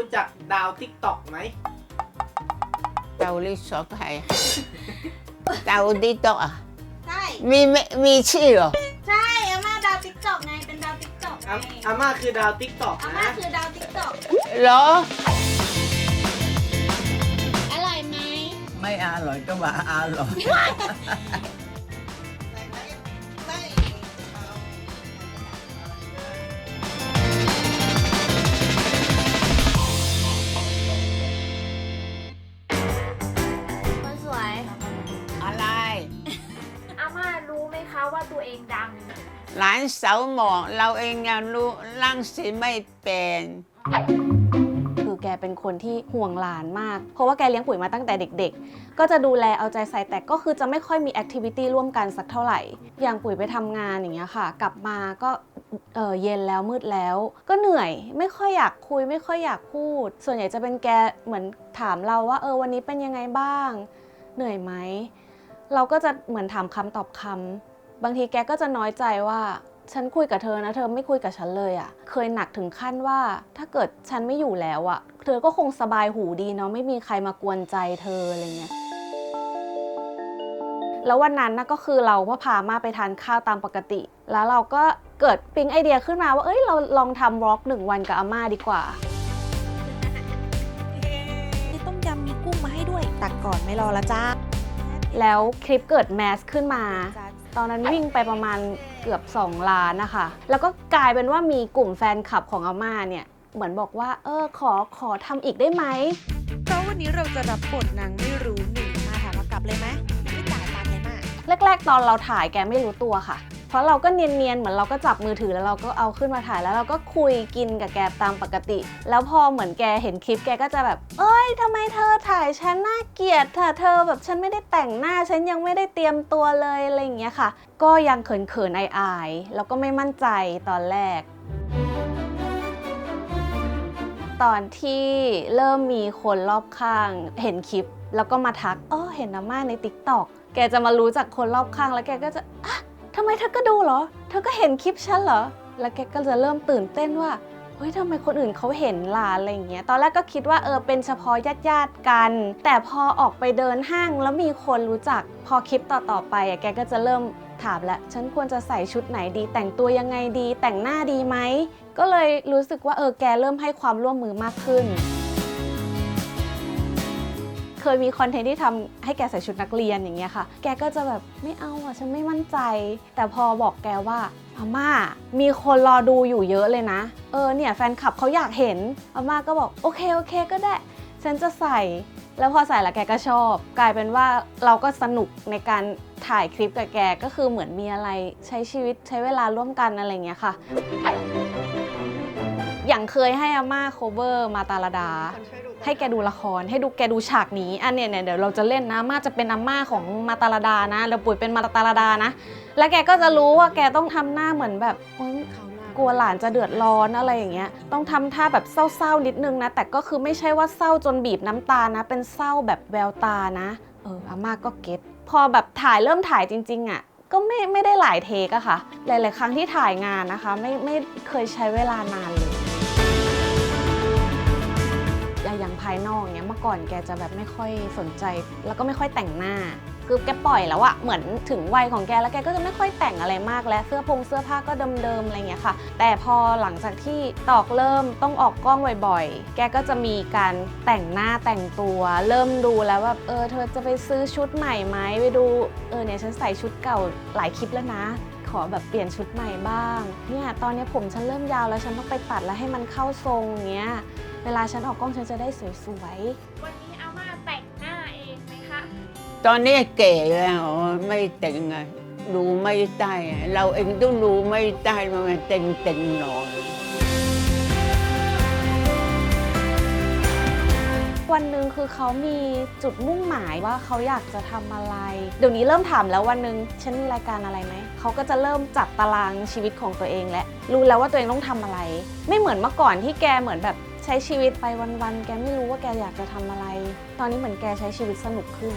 รู้จักดาวทิกตอกไหมเตาลิซอกไทยเตาดิโตะใช่ มีไม่มีชื่อเหรอใช่ อาม่าดาวติ๊กตอกไง เป็นดาวติ๊กตอกไงอาอาม่าคือดาวทิกตอกอาม่านะ คือดาวติ๊กตอกเหรอ อร่อยไหม ไม่อร่อยก็ว่าอร่อย ว่าตัวเองดัง หลานสาวหมอกเราเองยังรู้ร่างสีไม่เป็น คือแกเป็นคนที่ห่วงหลานมาก เพราะว่าแกเลี้ยงปุ๋ยมาตั้งแต่เด็กๆ ก็จะดูแลเอาใจใส่แต่ก็คือจะไม่ค่อยมีแอคทิวิตี้ร่วมกันสักเท่าไหร่ อย่างปุ๋ยไปทำงานอย่างเงี้ยค่ะ กลับมาก็เออเย็นแล้วมืดแล้ว ก็เหนื่อยไม่ค่อยอยากคุยไม่ค่อยอยากพูด ส่วนใหญ่จะเป็นแกเหมือนถามเราว่าเออวันนี้เป็นยังไงบ้าง เหนื่อยไหม เราก็จะเหมือนถามคำตอบคำ บางทีแกก็จะน้อยใจว่าฉันคุยกับเธอนะเธอไม่คุยกับฉันเลยอะ่ะ เคยหนักถึงขั้นว่าถ้าเกิดฉันไม่อยู่แล้วอะ่ะ เธอก็คงสบายหูดีเนาะไม่มีใครมากวนใจเธออะไรเงี้ยแล้ววันนั้นนะก็คือเราก็พามาไปทานข้าวตามปกติ แล้วเราก็เกิดปิ๊งไอเดียขึ้นมาว่าเอ้ยเราลองทำวอล์กหนึ่งวันกับอาม่าดีกว่ามีต้มยำมีกุ้งมาให้ด้วยตักก่อนไม่รอละจ้าแล้วคลิปเกิดแมสขึ้นมา ตอนนั้นวิ่งไปประมาณเกือบ 2 ล้านนะคะ แล้วก็กลายเป็นว่ามีกลุ่มแฟนคลับของอาม่าเนี่ย เหมือนบอกว่า เออ ขอขอทำอีกได้ไหม เพราะวันนี้เราจะรับบทนางไม่รู้หนึ่งมาถามว่ากลับเลยไหมไม่จ่ายตังค์เลยมาแรก ๆ ตอนเราถ่ายแกไม่รู้ตัวค่ะ เพราะเราก็เนียนๆเหมือนเราก็จับมือถือแล้วเราก็เอาขึ้นมาถ่ายแล้วเราก็คุยกินกับแกตามปกติ แล้วพอเหมือนแกเห็นคลิปแกก็จะแบบ เอ้ยทำไมเธอถ่ายฉันน่าเกลียดเธอเธอแบบฉันไม่ได้แต่งหน้าฉันยังไม่ได้เตรียมตัวเลยอะไรอย่างเงี้ยค่ะ ก็ยังเขินๆอายๆแล้วก็ไม่มั่นใจตอนแรกตอนที่เริ่มมีคนรอบข้าง เห็นคลิป แล้วก็มาทักอ๋อเห็นอาม่าในติ๊กต็อกแกจะมารู้จากคนรอบข้างแล้วแกก็จะอะ ทำไมเธอก็ดูเหรอ เธอก็เห็นคลิปฉันเหรอ แล้วแกก็จะเริ่มตื่นเต้นว่าเฮ้ยทำไมคนอื่นเขาเห็นล่ะอะไรอย่างเงี้ย ตอนแรกก็คิดว่าเออเป็นเฉพาะญาติญาติๆกัน แต่พอออกไปเดินห้างแล้วมีคนรู้จัก พอคลิปต่อๆไปอะแกก็จะเริ่มถามแล้วฉันควรจะใส่ชุดไหนดี แต่งตัวยังไงดี แต่งหน้าดีไหม ก็เลยรู้สึกว่าเออแกเริ่มให้ความร่วมมือมากขึ้น เคยมีคอนเทนต์ที่ทำให้แกใส่ชุดนักเรียนอย่างเงี้ยค่ะ แกก็จะแบบไม่เอาอะฉันไม่มั่นใจ แต่พอบอกแกว่าอาม่ามีคนรอดูอยู่เยอะเลยนะ เออเนี่ยแฟนคลับเขาอยากเห็นอาม่าก็บอกโอเคโอเคก็ได้ฉันจะใส่ แล้วพอใส่แล้วแกก็ชอบ กลายเป็นว่าเราก็สนุกในการถ่ายคลิปกับแกก็คือเหมือนมีอะไรใช้ชีวิตใช้เวลาร่วมกันอะไรเงี้ยค่ะ อย่างเคยให้อาม่าโคเวอร์มาตาลาดา ให้แกดูละครให้ดูแกดูฉากนี้อันเนี้ยเนี่ยเดี๋ยวเราจะเล่นนะม่าจะเป็นอาม่าของมาตาลดานะแล้วปุ๋ยเป็นมาตาลดานะ แล้วแกก็จะรู้ว่าแกต้องทำหน้าเหมือนแบบกลัวหลานจะเดือดร้อนอะไรอย่างเงี้ย ต้องทำท่าแบบเศร้าๆนิดนึงนะ แต่ก็คือไม่ใช่ว่าเศร้าจนบีบน้ำตานะ เป็นเศร้าแบบแววตานะ เอออาม่าก็เก็ตพอแบบถ่ายเริ่มถ่ายจริง ๆอะก็ไม่ไม่ได้หลายเทคอะค่ะ หลาย ๆ ครั้งที่ถ่ายงานนะคะ ไม่ไม่เคยใช้เวลานานเลย อย่างางภายนอกเนี้ยเมื่อก่อนแกจะแบบไม่ค่อยสนใจ แล้วก็ไม่ค่อยแต่งหน้า คือแกปล่อยแล้วอะเหมือนถึงวัยของแกแล้วแกก็จะไม่ค่อยแต่งอะไรมากแล้วเสื้อพงเสื้อผ้าก็เดิมๆอะไรเงี้ยค่ะ แต่พอหลังจากที่ตอกเริ่มต้องออกกล้องบ่อยๆ แกก็จะมีการแต่งหน้าแต่งตัว เริ่มดูแล้วว่าเออเธอจะไปซื้อชุดใหม่ไหมไปดูเออเนี่ยฉันใส่ชุดเก่าหลายคลิปแล้วนะ ขอแบบเปลี่ยนชุดใหม่บ้าง เนี่ยตอนนี้ผมฉันเริ่มยาวแล้วฉันต้องไปตัดแล้วให้มันเข้าทรงเงี้ย เวลาฉันออกกล้องฉันจะได้สวยวันนี้อาม่าแต่งหน้าเองไหมคะ ตอนนี้เก๋แล้วไม่แต่งไงดูไม่ได้เราเองต้องดูไม่ได้มันเต็งเต็งๆหน่อย วันหนึ่งคือเขามีจุดมุ่งหมายว่าเขาอยากจะทำอะไร เดี๋ยวนี้เริ่มถามแล้ววันหนึ่งฉันมีรายการอะไรไหม เขาก็จะเริ่มจัดตารางชีวิตของตัวเองและ รู้แล้วว่าตัวเองต้องทำอะไร ไม่เหมือนเมื่อก่อนที่แกเหมือนแบบใช้ชีวิตไปวันๆ แกไม่รู้ว่าแกอยากจะทำอะไร ตอนนี้เหมือนแกใช้ชีวิตสนุกขึ้น